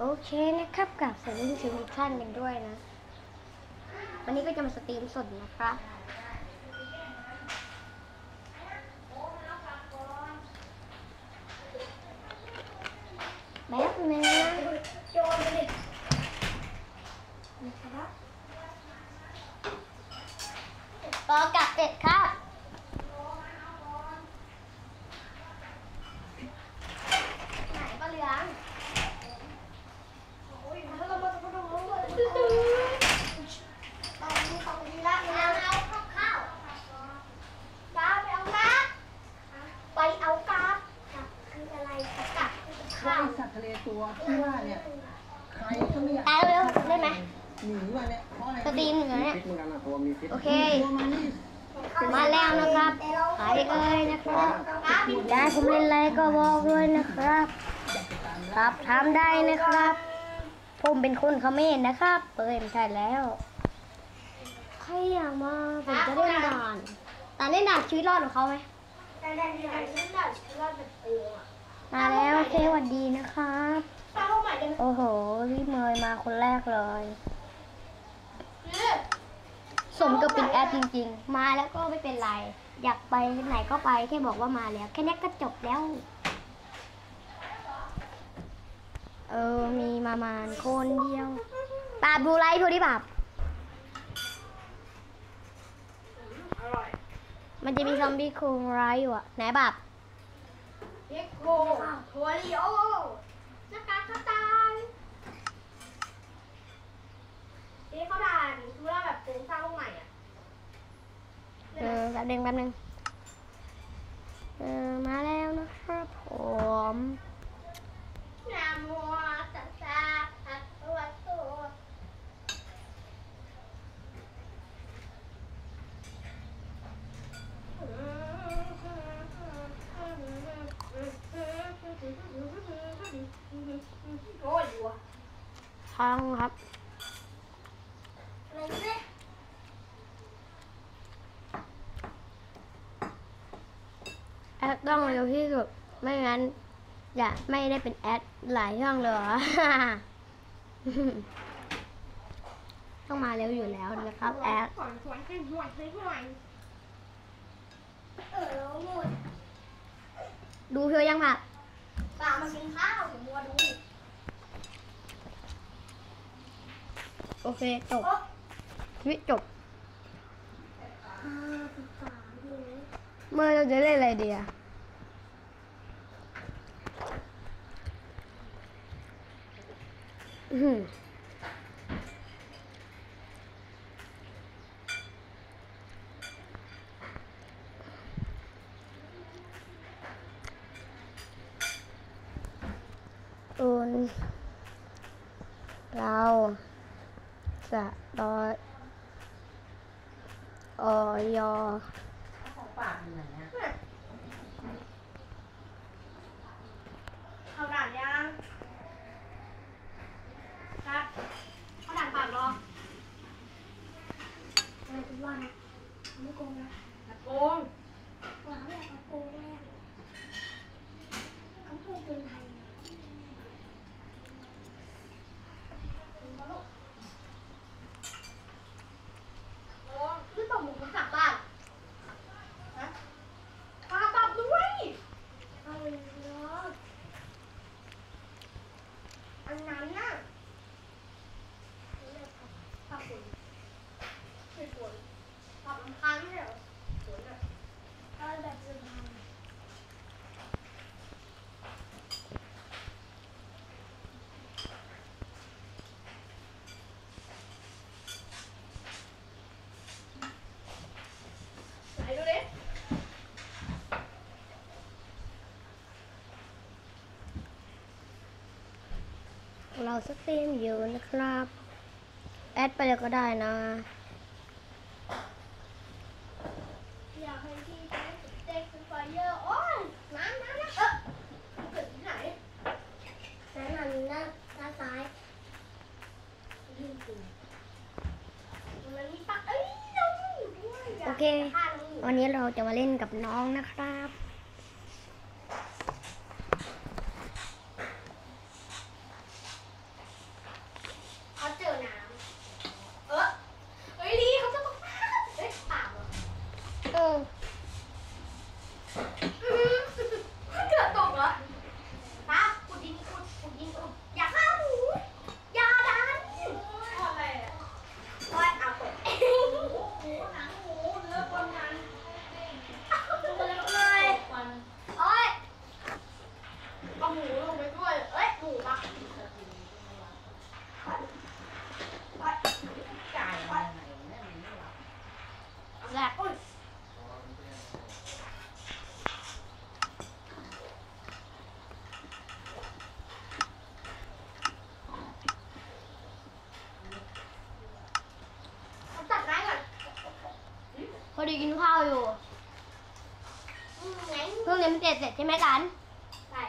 โอเคนะครับกับสวัสดีทุกท่านกันด้วยนะ วันนี้ก็จะมาสตรีมสดนะครับ แบบนึงนะโยนไปเลยนะครับรอกลับเด็ดครับ ไหนปลาเหลือง โอ้ยถ้าเรามาจะต้องรู้เลยตอนนี้ตอนนี้ละ เอาเอาข้าวข้าว กาไปเอากาไปเอากากับคืออะไรกับกับ ว่าไอ้สัตว์ทะเลตัวที่ว่าเนี่ยใครก็ไม่อยากตายเร็วได้ไหมหนีมาเนี่ยเพราะอะไรสตรีมเหนือเนี่ยพิษเหมือนกันนะตัวมีพิษโอเค ตัวมานี่มาแล้วนะครับใครเอ่ยนะครับได้ผมเล่นอะไรก็บอกเลยนะครับ ครับทำได้นะครับ ผมเป็นคนเขมรนะครับเอ้ยไม่ใช่แล้ว ใครอยากมาผมจะเล่นด่านแต่เล่นด่านชีวิตรอดของเขาไหมแต่แต่ที่ไหนฉันได้ชื่อว่าเป็นโอ่งอะ มาแล้วโอเคสวัสดีนะครับสร้างห้องใหม่กันโอ้โหพี่เมยมาคนแรกเลยคือสมกับเป็นแอดจริง ๆ มาแล้วก็ไม่เป็นไร อยากไปไหนก็ไปแค่บอกว่ามาแล้ว แค่นี้ก็จบแล้ว เออ มีมามานคนเดียวปราบดูไลฟ์ดูดิปราบอร่อยมันจะมีซอมบี้คุงไลฟ์อยู่อะไหนปราบ เอ็กโคทัวริโอนักการกระต่ายนี่เขาด่านดูแลแบบโครงสร้างห้องใหม่อะเออแป๊บนึงแป๊บนึงเออมาแล้วนะครับผม นามัวตาตาตัดตัวตัวโอ้ยอยู่อะ ท้องครับอะไรเนี่ยแอดต้องเร็วที่สุด ไม่งั้นจะไม่ได้เป็นแอดหลายช่องเลยเหรอต้องมาเร็วอยู่แล้วนะครับแอดขอนขอนให้ห่วยให้ห่วยเออแล้วหมดดูเพียวยังผักปลามากินข้าวอย่ามัวดู โอเคจบโอ๊ะชีวิตจบอ่าติดตามดูเมื่อเราจะเล่นอะไรดีอะอื้อหืออุนเราจะรออยอ ของปากอยู่ไหนอะ เข้าด่านยังครับเข้าด่านปากรออะไรทุกวันนะไม่โกงนะ โกง หวังอยากมาโกงแม่เขาพูดเป็นไทยนะถึงแล้วลูกโอ้นี่ตบหมูกลับบ้านฮะพากลับด้วยเอาเลยเนาะอันนั้นน่ะภาพคุณไม่สวยภาพลำพังเนี่ยเหรอสวยน่ะเอาแบบลำพัง ไหนดูดิ เรา สตรีมอยู่นะครับ แอดไปเลยก็ได้นะอยากให้พี่ใช้สเต็กไฟเยอร์โอ้ยน้ำน้ำน้ำเออเกิดที่ไหนน้ำมันด้านด้านซ้ายยิ่งจริงมันมีปะเอ้ยน้องอยู่ด้วยะโอเคฆ่าน้องอยู่วันนี้เราจะมาเล่นกับน้องนะครับ ดีกินข้าวอยู่อืมงั้นเพิ่งเรียนพิเศษเสร็จใช่ไหมกัน ใช่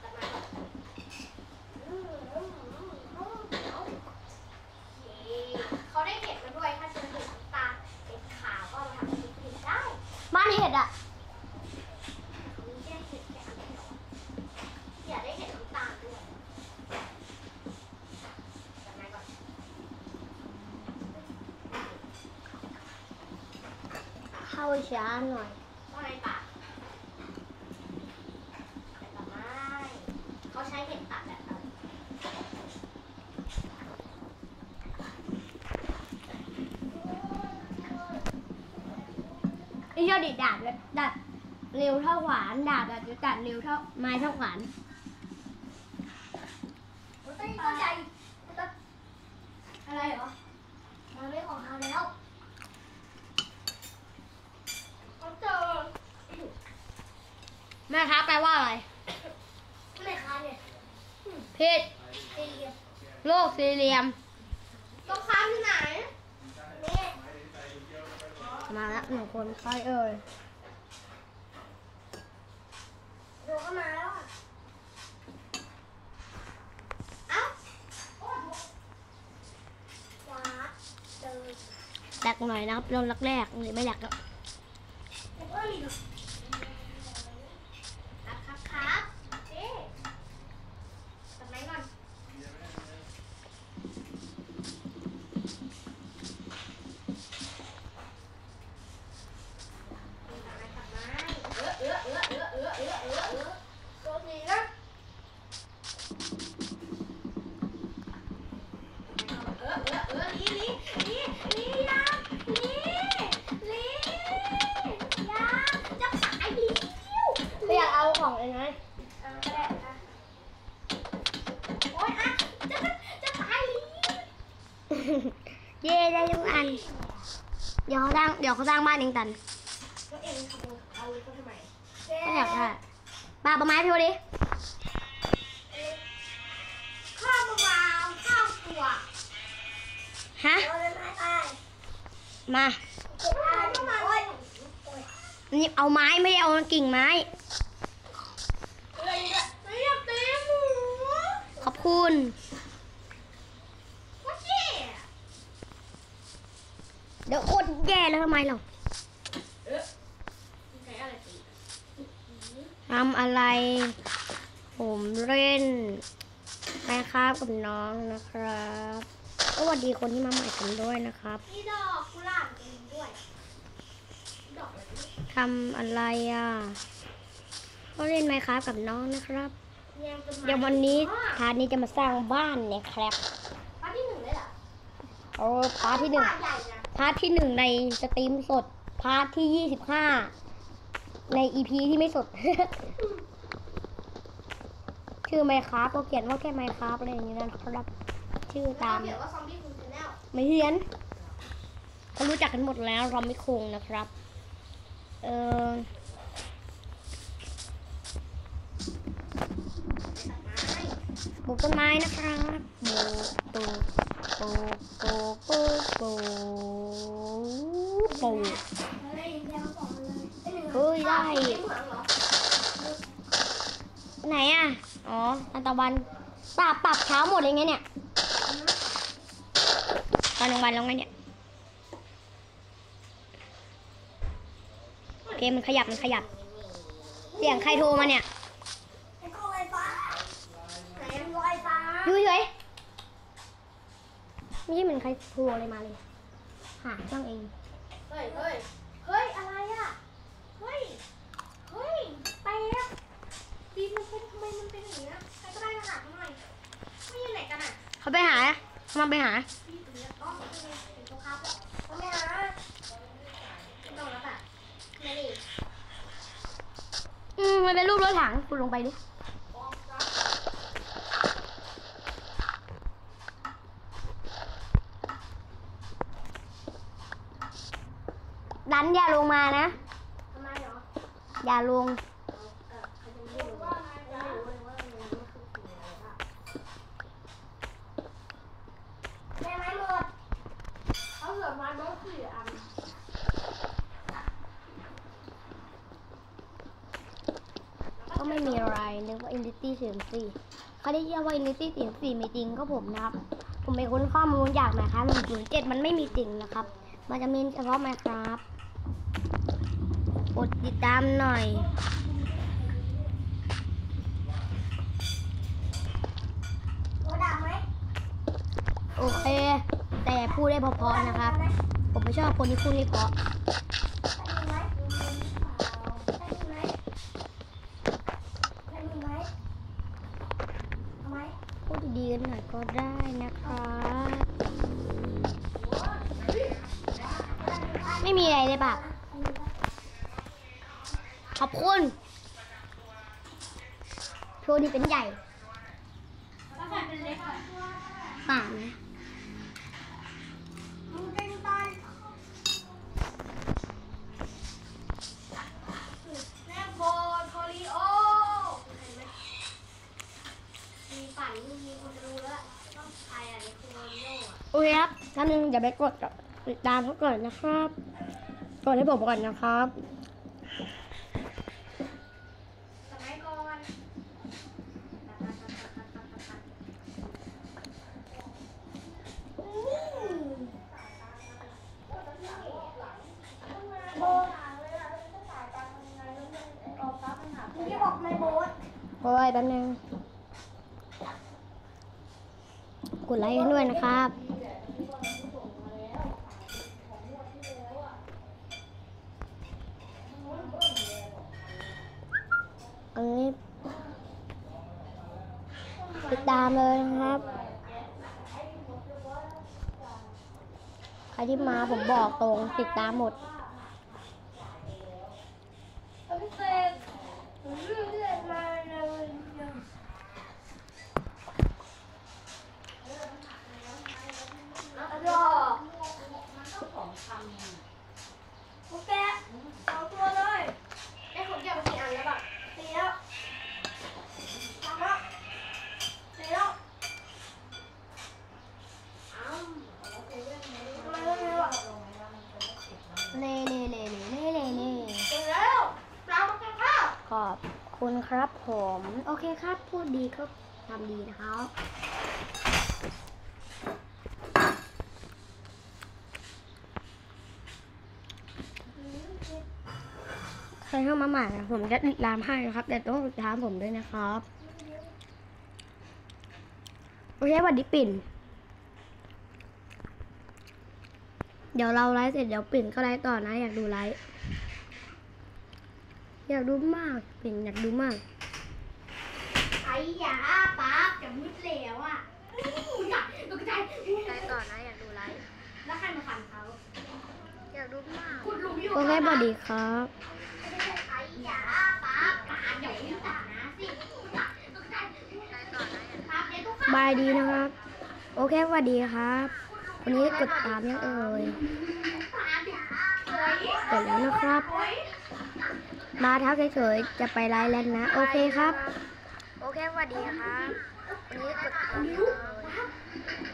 กลับมาอืมอืมอืมอืมเอาเย้เขาได้เห็ดมาด้วย ถ้าเจอเห็ดน้ำตาลเห็ดขาวก็เอามาทำเป็นเห็ดได้ บ้านเห็ดอะ มีแค่เห็ดแค่อันเดียวอยากได้เห็ดน้ำตาลด้วยกลับมาก่อน เข้า ช้าหน่อยว่าไงปะแต่ละไม้เขาใช้เห็ดตัดแบบนั้นนี่ชอบดิดดาบเลยดัดเร็วเท่าขวานดาบแบบจะตัดเร็วเท่าไม้เท่าขวานมันต้องเข้าใจมันต้องอะไรเหรอมันไม่ของเขาแล้วเขาเจอ แม่ครับแปลว่าอะไร ไม่ค้าเนี่ย ผิด สี่เหลี่ยม โลกสี่เหลี่ยม ต้องค้าที่ไหนนี่ มาแล้วหนึ่งคนใครเอ่ย ดูเข้ามาแล้วอะเอ้าโอ้ยว้าเจอ แตกหน่อยนะครับโดนรักแรกหรือไม่อยาก เย่ได้ทุกอัน เดี๋ยวเขาสร้างเดี๋ยวเขาสร้างบ้านเองตันตัวเองขโมยเอาเลยเขาทำไมก็อยากได้ปลาปลาไม้พี่วดิข้าวมะพร้าวข้าวตัวฮะเอาเลยไม่ไปมาเก็บอะไรเข้ามาโอ๊ยนี่เอาไม้ไม่ได้เอากิ่งไม้อะไรเนี่ยไม่อยากเต้หมูขอบคุณ ว่าเจ๊ เดี๋ยวโคตรแย่แล้วทำไมเราใช้อะไรตีทำอะไร ผมเล่นไปครับกับน้องนะครับสวัสดีคนที่มาใหม่กันด้วยนะครับนี่ดอกกุหลาบเองด้วยดอกอะไรเนี่ยทำอะไรอะ ก็เล่นไหมครับกับน้องนะครับเนี่ยเป็นไม้เดี๋ยววันนี้อ๋อพาร์ทนี้จะมาสร้างบ้านเนี่ยครับอันที่หนึ่งเลยเหรอโอ้พาร์ทที่หนึ่งบ้าใหญ่นะ พาร์ทที่หนึ่งในสตรีมสด พาร์ทที่ยี่สิบห้าในอีพีที่ไม่สด ชื่อไมครับก็เขียนว่าแค่ไมครับอะไรอย่างเงี้ยนะครับ ชื่อแล้วตาก็มเขียนว่าซอมบี้คุณชาแนลไม่เฮียนเขารู้จักกันหมดแล้วเราไม่คงนะครับ เออตัดไม้ปลูกต้นไม้นะครับปลูกปลูกปลูกปลูกปลูกปลูก ตะวันปรับปรับเช้าหมดเลยไงเนี่ยตอนกลางวันแล้วไงเนี่ยโอเคมันขยับมันขยับ เสียงใครโทรมาเนี่ยไอ้กล้องไฟฟ้าไหนมันไฟฟ้าดูเฉยไม่ใช่เหมือนใครโทรอะไรมาเลย หาเครื่องเอง เฮ้ยเฮ้ย มาไปหาอืมมันเป็นรูปรถถังคุณลงไปดิดันอย่าลงมานะอย่าลง ตี้เสียงสี่เขาได้เรียกว่าอินนิตี้เสียงสี่มีจริงก็ผมนะครับ ผมไปค้นข้อมูลจากนะครับหนึ่งศูนย์เจ็ดมันไม่มีจริงนะครับ มันจะมีเฉพาะไหมครับกดติดตามหน่อยโอ้ดังไหมโอเค แต่พูดได้เพอๆนะครับ ผมไม่ชอบคนที่พูดไม่เพร อะไรเลยปะขอบคุณโชว์ดีเป็นใหญ่แล้วแฟนเป็นเล็กอะป่าไหมมึงเป็นตอนแม่โบโทริโอเห็นไหมมีปั่นมีคนรู้แล้วต้องใครอะในโทริโออะโอเคครับท่านหนึงอย่าไปกดติดตามเขาก่อนนะครับ กดให้ผมก่อนนะครับ สมัยก่อนโบมึงจะบอกไม่โบ๊ทโอ้ยแป๊บนึง กดไลค์ให้ด้วยนะครับ อันนี้ติดตามเลยนะครับ ใครที่มาผม บอกตรงติดตามหมด พิเศษเรื่องเลือดมาเลยรอโอเคสองตัวเลยไอ้ผมเก็บมากี่อันแล้วแบบสี่แล้วสามแล้วสี่แล้วอ้าวทำไมไม่รู้อะ เล่เล่เล่เล่เล่เล่เล่ เสร็จแล้วเรามากินข้าว ขอบ ครับผมโอเคครับพูดดีก็ทำดีนะครับใครเข้ามาใหม่นะผมจะติดตามให้นะครับ แต่ต้องติดตามผมด้วยนะครับโอเคสวัสดีปิ่น เดี๋ยวเราไลฟ์เสร็จเดี๋ยวปิ่นก็ไลฟ์ต่อนะ อยากดูไลฟ์ อยากดูมากปิ่นอยากดูมาก ไอ้ยาป๊าจะมืดแล้วอะอยากตกใจไลฟ์ต่อนะอยากดูไลฟ์แล้วใครมาฟันเขาอยากดูมากคุณลุงอยู่โอเคสวัสดีครับไอ้ยาป๊าการอย่าพูดนะสิตกใจครับเดี๋ยวทุกคนบายดีนะครับ โอเคสวัสดีครับวันนี้กดตามยังเอ่ยป๊าเดี๋ยวเฮ้ยกดแล้วนะครับเฮ้ย มาทักเฉยๆจะไปไลฟ์แล้วนะ โอเคครับ โอเคสวัสดีครับวันนี้กดตามยังเอ่ย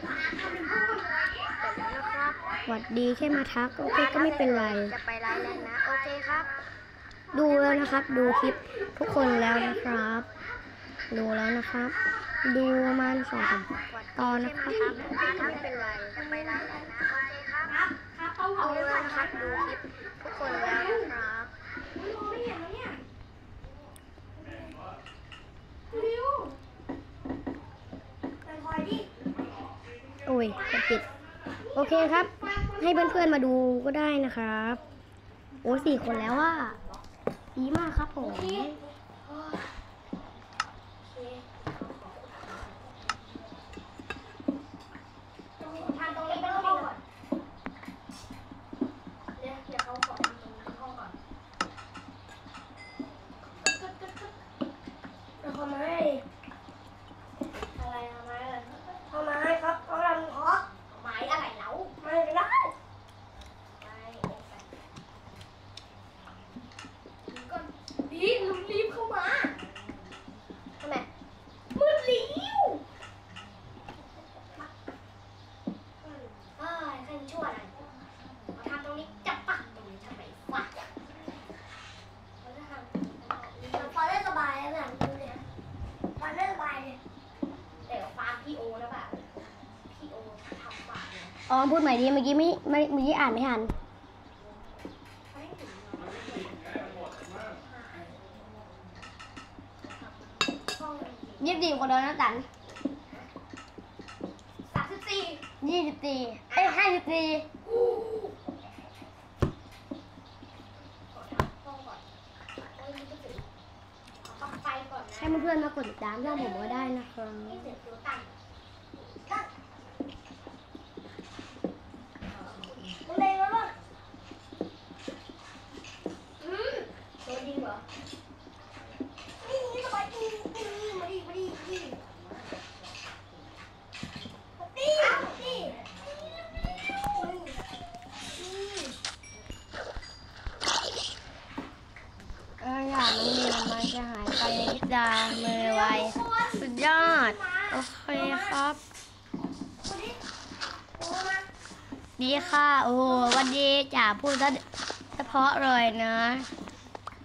ป๊าทำเป็นพ่อเลยกดแล้วนะครับสวัสดีแค่มาทัก โอเคก็ไม่เป็นไร จะไปไลฟ์แล้วนะ โอเคครับ ดูแล้วนะครับ ดูคลิปทุกคนแล้วนะครับ ดูแล้วนะครับ ดูประมาณสองสามตอนนะครับไม่เป็นไรจะไปไลฟ์แล้วนะ โอเคครับครับครับเขาเผาดูเลยแล้วนะนะคครัรับบดูคลิปทุกคนแล้วนะครับ ไม่เห็นแล้วเนี่ยเร็วไปคอยดิโอ้ยกดผิด โอเคครับ ให้เพื่อนๆมาดูก็ได้นะครับ โอ้สี่คนแล้วว่าดีมากครับผม ทำตรงนี้เป็นห้องก่อนเดี๋ยวเดี๋ยวเขาขอทำตรงนี้เป็นห้องก่อนเอาทำไมอะไรทำไมล่ะทำไมครับเขาทำขอไม้อะไรเล้าไม่ได้ไม่ก็ดีลุงริว อ๋อพูดใหม่ดีเมื่อกี้ไม่ไม่เมื่อกี้อ่านไม่ทันยี่สิบสี่คนเดียวนะตัน สามสิบสี่ ยี่สิบสี่เอ้ยห้าสิบสี่ ต้องไปก่อนนะ ให้เพื่อนๆมากดติดตามช่องผมก็ได้นะครับ นี่เสียงตัวต่ำมึงเลงแล้วป่ะอืมโดนยิงเหรอ นี่นี่ทำไมนี่นี่มาดิมาดิมาดินี่นี่ เอออยากน้องเรียนมันจะหายไปในพริบตามือไวสุดยอด โอเคครับ ดีค่ะ โอ้โหวันดีจ๋าพูดซะเฉพาะเลยนะ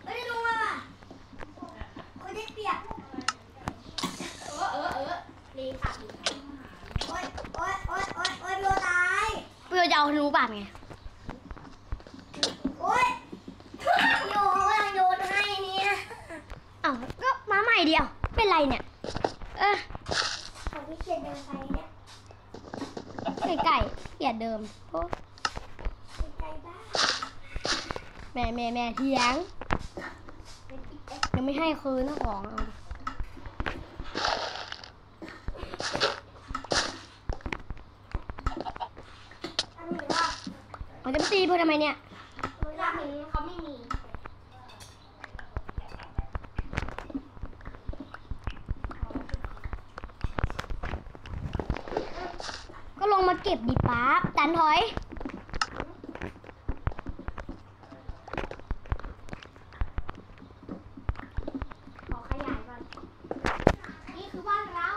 ไม่ได้ลงมาว่ะคนได้เปียกเออเออเออลีค่ะโอ๊ยโอ๊ยโอ๊ยโอ๊ยโอ๊ยโดนตายเพื่อจะเอาธนูปาดไงโอ๊ยโยนโยนให้เนี่ยเอ้าก็มาใหม่เดียว เป็นไรเนี่ย เออของพี่เขียนเดินไปเนี่ยไก่ไก่ เกลียดเดิมโอ้เป็นใจบ้าแม่แม่แม่เถียงเป็นอีกเอ็กยังไม่ให้คืนนะของเอาดิอันนี้ว่าเอาจะมาตีเพื่อทำไมเนี่ยเวลาเห็นเขาไม่มี ก็ลงมาเก็บดิป๊าบตันถอย ขอขยายก่อน นี่คือบ้านเรา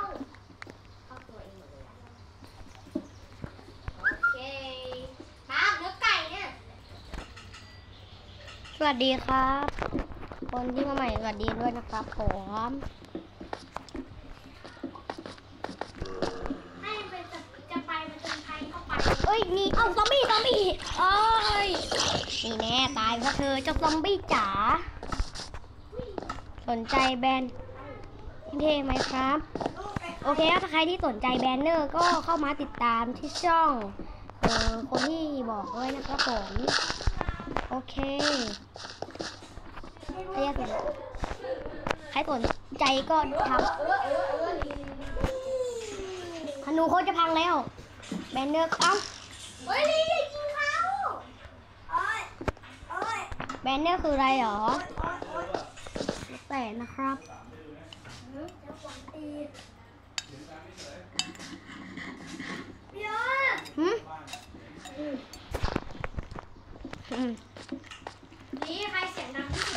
เข้าตัวเองหมดเลยอะโอเคครับเนื้อไก่เนี่ย ส วัสดีครับ คนที่มาใหม่สวัสดีด้วยนะครับผมให้มันเป็นจะจะไปมันจนไทยเข้าไปเอ้ยนี่เอ้าซอมบี้ซอมบี้เอ้ยนี่แน่ตายเพราะเธอเจ้าซอมบี้จ๋าสนใจแบรนด์เท่ไหมครับ โอเคถ้าใครที่สนใจแบนเนอร์ก็เข้ามาติดตามที่ช่อง เออคนที่บอกด้วยนะครับผม โอเคใครอยากสนใครสนใจก็ทเออเออเออลีลีลีำธนูโคตรจะพังแล้ว แบนเนอร์เอ้าเฮ้ยลีอย่ายิงเขาโอ้ยโอ้ยแบนเนอร์คืออะไรหรอโอ๊ยโอ๊ยแต่นะครับ เดี๋ยวขวัญตีเดี๋ยว หืมอืม นี่ใครเ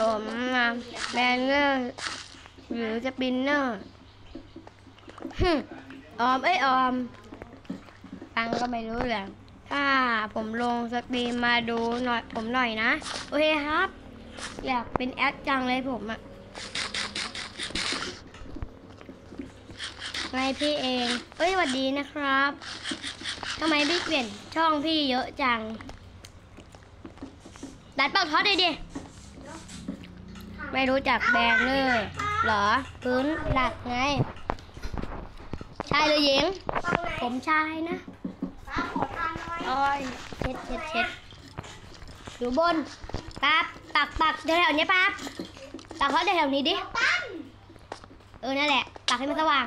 สียงดังที่สุดผมมาแบนเนอร์หรือสปินเนอร์ฮึออมเอ้ยออมฟังก็ไม่รู้แหละถ้าผมลงสตรีมมาดูหน่อยผมหน่อยนะ โอเคครับ อยากเป็นแอดจังเลยผมอะไงพี่เอง เอ้ยสวัสดีนะครับทำไมพี่เปลี่ยนช่องพี่เยอะจังดัดเป่าท็อตเลยดิ ไม่รู้จักแบรนเนอร์เหรอ พื้นหลักไง ชายหรือหญิงตรงไหนผมชายนะป้าขอทานหน่อยโอ้ยเช็ดเช็ดเช็ดอยู่บนปั๊บปักปักแถวๆนี้ปั๊บปักเขาแถวๆนี้ดิตั้นเออ นั่นแหละปักให้มันสว่าง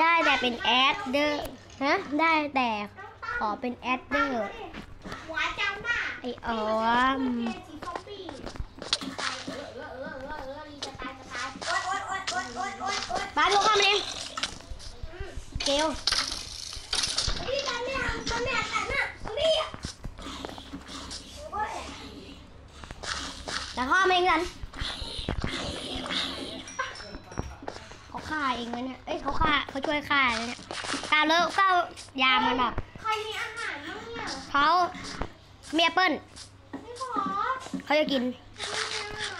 ได้แต่เป็นแอดเดอร์ฮะ ได้แต่ขอเป็นแอดเดอร์หัวจังน่ะ ไอออมเสีซอมบี้ตายเออเออเออเออเออลีจะตายจะตายโอ๊ยโอ๊ยโอ๊ยโอ๊ยโอ๊ยโอ๊ยโอ๊ยปั๊บลงข้ามเลยเกลนี่ตายไม่เอาตายไม่เอาตายน่ะซอมบี้อะโอ๊ยแต่ข้ามเองกันเขาฆ่าเองเลยเนี่ย เอ้ยเขาฆ่าเขาช่วยฆ่าเลยเนี่ยกาเลิกก็ยามมันแบบใครมีอาหารบ้างเนี่ยเขา เมียเปิ้ลไม่ขอเขาจะกิน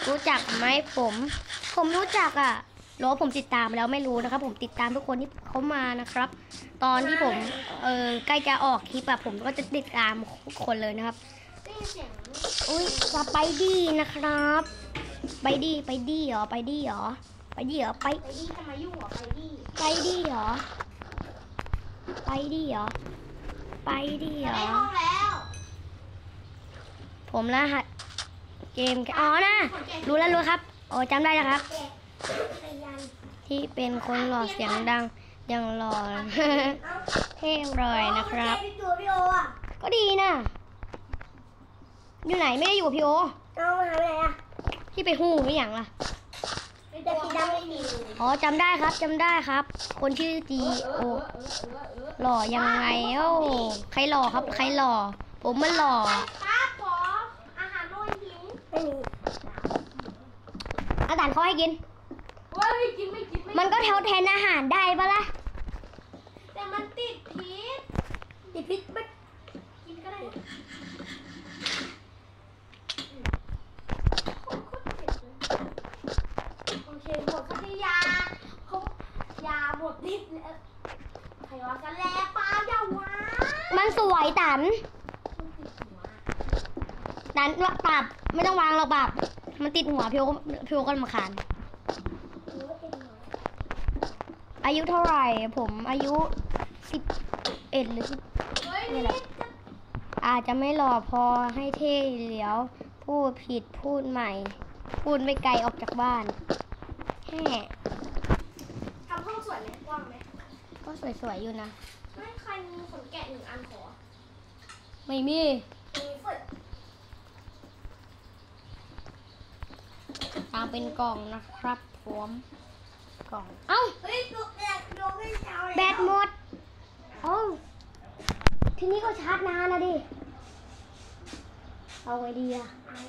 รู้จักไหมผม ผมรู้จักอะหรือว่าผมติดตามแล้วไม่รู้นะครับ ผมติดตามทุกคนที่เขามานะครับ ตอนที่ผมเออใกล้จะออกคลิปอะผมก็จะติดตามทุกคนเลยนะครับได้ยินเสียงอุ้ยสไปดี้นะครับไปดี้ไปดี้เหรอไปดี้เหรอไปดี้เหรอไปไปดีทำไมยุ่งเหรอไปดีไปดี้เหรอไปดี้เหรอไปดี้เหรได้อห้องแล้ว ผมรหัสเกมอ๋อนะรู้แล้วรู้ครับโอ้จำได้แล้วครับแกะไปยันที่เป็นคนหล่อเสียงดังยังหล่อเท่เลยนะครับเอาไปดูพี่โออะก็ดีนะอยู่ไหนไม่ได้อยู่กับพี่โอเอาหาไปไหนอะที่ไปหูไม่อย่างล่ะแต่สีดำไม่มีอ๋อจำได้ครับจำได้ครับ คนชื่อจีโอหล่อยังไงเอ้าใครหล่อครับ ใครหล่อ ผมมันหล่อ ครับขออาหารโรยหิว ไม่มีอาจารย์เขาให้กินเฮ้ยกินไม่กินไม่มันก็เทาแทนอาหารได้ปะล่ะ แต่มันติดพิษติดพิษไม่กินก็ได้นะโอเคหมดพัทยาเขายาหมดฤทธิ์แล้วใครว่ากันแล้วปลาอย่าวะ มันสวยตันมันติดหัว ตันปรับไม่ต้องวางหรอกปรับมันติดหัวพี่โอพี่โอก็ลำคาญหรือว่าติดหัวอายุเท่าไหร่ ผมอายุสิบเอ็ดหรือสิบเฮ้ยนี่แหละอาจจะไม่หล่อพอให้เท่เหลียว พูดผิดพูดใหม่ พูดไม่ไกลออกจากบ้านแค่ทำห้องสวยไหมกว้างไหมก็สวยๆอยู่นะ ไม่ใครมีขนแกะหนึ่งอันขอ ไม่มี มีฝึก ตาม เป็นกล่องนะครับผมกล่อง เอ้าเฮ้ยดูแบตดูไม่เช้าเลยแบตหมดเอ้าทีนี้ก็ชาร์จนานนะดิ เอาไว้ดีอะไอ้